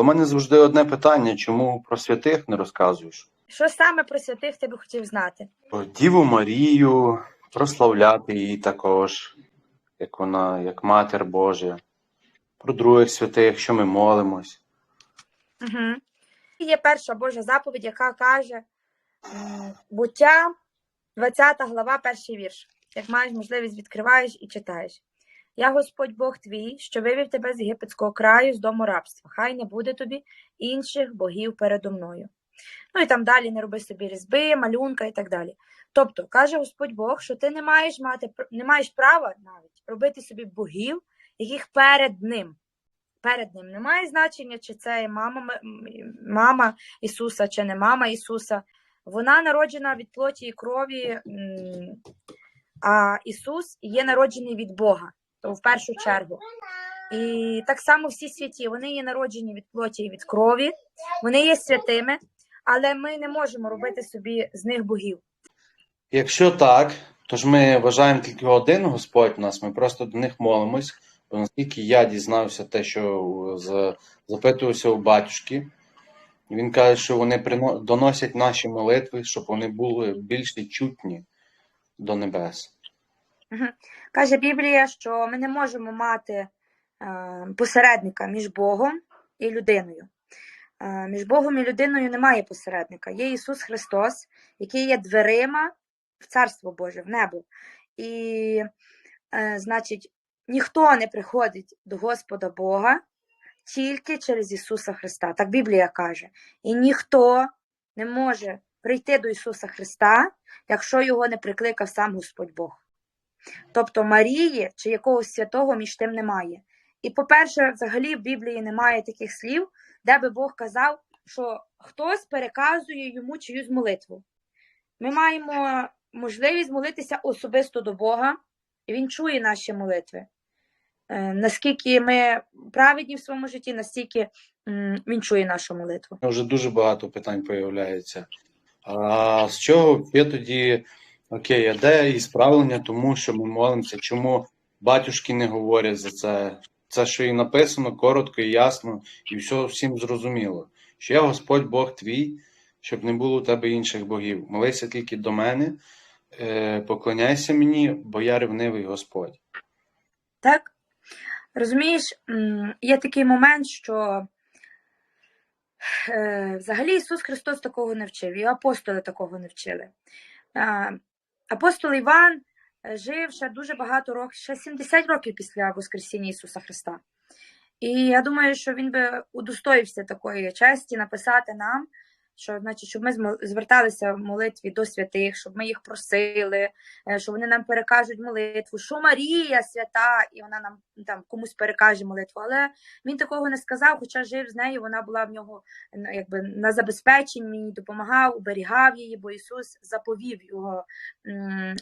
У мене завжди одне питання: чому про святих не розказуєш? Що саме про святих ти би хотів знати? Про Діву Марію, прославляти її також, як вона, як Матір Божа, про других святих, що ми молимось. Угу. Є перша Божа заповідь, яка каже буття, 20 глава, перший вірш. Як маєш можливість, відкриваєш і читаєш. Я Господь Бог твій, що вивів тебе з єгипетського краю, з дому рабства. Хай не буде тобі інших богів передо мною. Ну і там далі не роби собі різьби, малюнка і так далі. Тобто, каже Господь Бог, що ти не маєш мати не маєш права навіть робити собі богів, яких перед ним. Перед ним немає значення, чи це мама, мама Ісуса, чи не мама Ісуса. Вона народжена від плоті і крові, а Ісус є народжений від Бога, то в першу чергу. І так само всі святі, вони є народжені від плоті і від крові, вони є святими, але ми не можемо робити собі з них богів. Якщо так, то ж ми вважаємо тільки один Господь нас, ми просто до них молимось. Бо наскільки я дізнався те, що запитувався у батюшки, він каже, що вони доносять наші молитви, щоб вони були більш чутні до небес. Каже Біблія, що ми не можемо мати е, посередника між Богом і людиною. Е, між Богом і людиною немає посередника. Є Ісус Христос, який є дверима в Царство Боже, в небо. І, е, значить, ніхто не приходить до Господа Бога тільки через Ісуса Христа. Так Біблія каже. І ніхто не може прийти до Ісуса Христа, якщо його не прикликав сам Господь Бог. Тобто Марії чи якогось святого між тим немає. І, по-перше, взагалі в Біблії немає таких слів, де би Бог казав, що хтось переказує йому чиюсь молитву. Ми маємо можливість молитися особисто до Бога, і Він чує наші молитви. Е, Наскільки ми праведні в своєму житті, настільки Він чує нашу молитву. Вже дуже багато питань появляється. А з чого є тоді окей, а де і справлення тому, що ми молимося? Чому батюшки не говорять за це? Це, що і написано коротко і ясно, і все всім зрозуміло. Що я Господь Бог твій, щоб не було у тебе інших богів. Молися тільки до мене, е, поклоняйся мені, бо я ревнивий Господь. Так? Розумієш, є такий момент, що е, взагалі Ісус Христос такого не вчив, і апостоли такого не вчили. Апостол Іван е, жив ще дуже багато років, ще 70 років після Воскресіння Ісуса Христа. І я думаю, що він би удостоївся такої честі написати нам, що значить, щоб ми зверталися в молитві до святих, щоб ми їх просили, е, що вони нам перекажуть молитву, що Марія свята, і вона нам там комусь перекаже молитву. Але він такого не сказав, хоча жив з нею, вона була в нього якби на забезпеченні, їй допомагав, уберігав її, бо Ісус заповів його,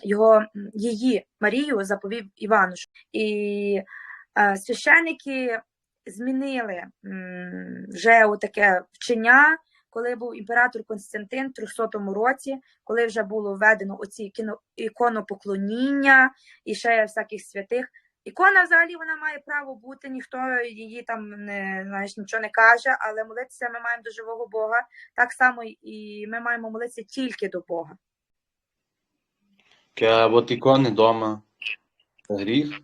його її Марію, заповів Івану. І е, священники змінили вже таке вчення. Коли був імператор Константин в 300 році, коли вже було введено оці кіно- іконопоклоніння і ще всяких святих. Ікона взагалі вона має право бути, ніхто її там не знаєш, нічого не каже, але молитися ми маємо до живого Бога. Так само і ми маємо молитися тільки до Бога. А от ікони вдома. Гріх.